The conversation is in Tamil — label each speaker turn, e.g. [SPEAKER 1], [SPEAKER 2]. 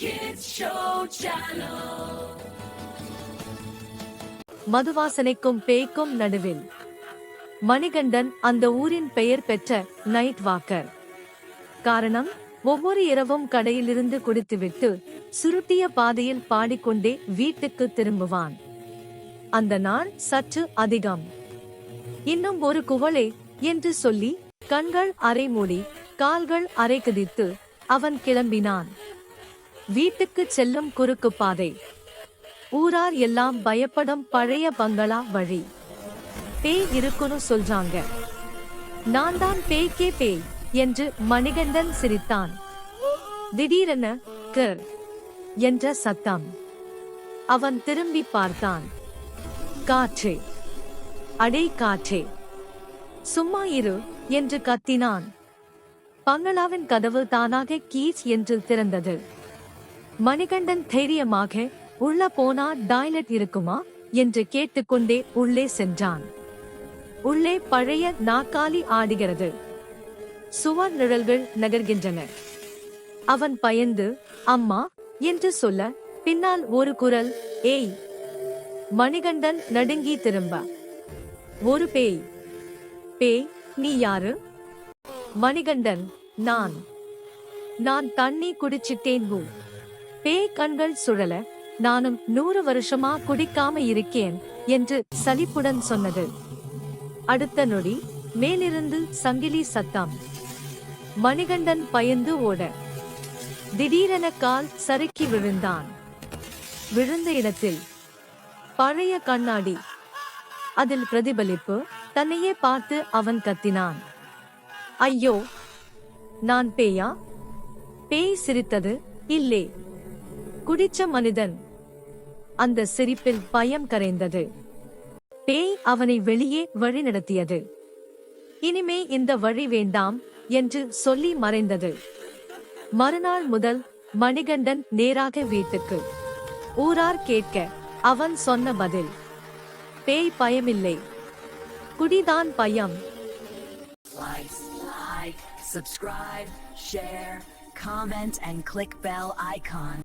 [SPEAKER 1] Kids Show Channel.
[SPEAKER 2] மதுவாசனைக்கும் பேய்க்கும் நடுவில். மணிகண்டன் அந்த ஊரின் பெயர் பெற்ற நைட் வாக்கர். காரணம் ஒவ்வொரு இரவும் கடையிலிருந்து குடித்துவிட்டு சுருட்டிய பாதையில் பாடிக்கொண்டே வீட்டுக்கு திரும்புவான். அந்த நாள் சற்று அதிகம். இன்னும் ஒரு குவளை என்று சொல்லி கண்கள் அரை மூடி கால்கள் அரை கதித்து அவன் கிளம்பினான். வீட்டுக்குச் செல்லும் குறுக்கு பாதை. ஊரார் எல்லாம் பயப்படும் பழைய பங்களா வழி. பேய் இருக்குன்னு சொல்றாங்க. நான் தான் பேய்க்கே பேய் என்று மணிகண்டன் சிரித்தான். திடீரென கர் என்ற சத்தம். அவன் திரும்பி பார்த்தான். காற்றே. அடே காற்றே. சும்மா இரு என்று கத்தினான். பங்களாவின் கதவு தானாக கீச் என்று திறந்தது. மணிகண்டன் தைரியமாக உள்ள போனா டாய்லெட் இருக்குமா? என்று கேட்டுக்கொண்டே உள்ளே சென்றான். உள்ளே பழைய நாக்காலி ஆடுகிறது. சுவர் நிழல்கள் நகர்கின்றன. அவன் பயந்து அம்மா என்று சொல்ல பின்னால் ஒரு குரல் ஏய் மணிகண்டன் நடுங்கி திரும்ப ஒரு பேய். பேய் நீ யாரு? மணிகண்டன் நான். நான் தண்ணி குடிச்சிட்டேன் பூ. பேய் கண்கள் சுழல நானும் நூறு வருஷமா குடிக்காம இருக்கேன் என்று சலிப்புடன் சொன்னது. அடுத்த நொடி மேலிருந்து சங்கிலி சத்தம். மணிகண்டன் பயந்து ஓட. திடீரென கால் சறுக்கி விழுந்தான். விழுந்த இடத்தில் பழைய கண்ணாடி. அதில் பிரதிபலிப்பு தன்னையே பார்த்து அவன் கத்தினான். ஐயோ நான் பேயா? பேய் சிரித்தது இல்லே குடிச்ச மனிதன். அந்த சிரிப்பில் பயம் கரைந்தது. பேய் அவனை வெளியே வழிநடத்தியது இனிமே இந்த வழி வேண்டாம் என்று சொல்லி மறைந்தது. மறுநாள் முதல் மணிகண்டன் நேராக வீட்டுக்கு. ஊரார் கேட்க அவன் சொன்ன பதில். பேய் பயமில்லை. குடிதான் பயம்.
[SPEAKER 1] Subscribe, share, comment, and click bell icon.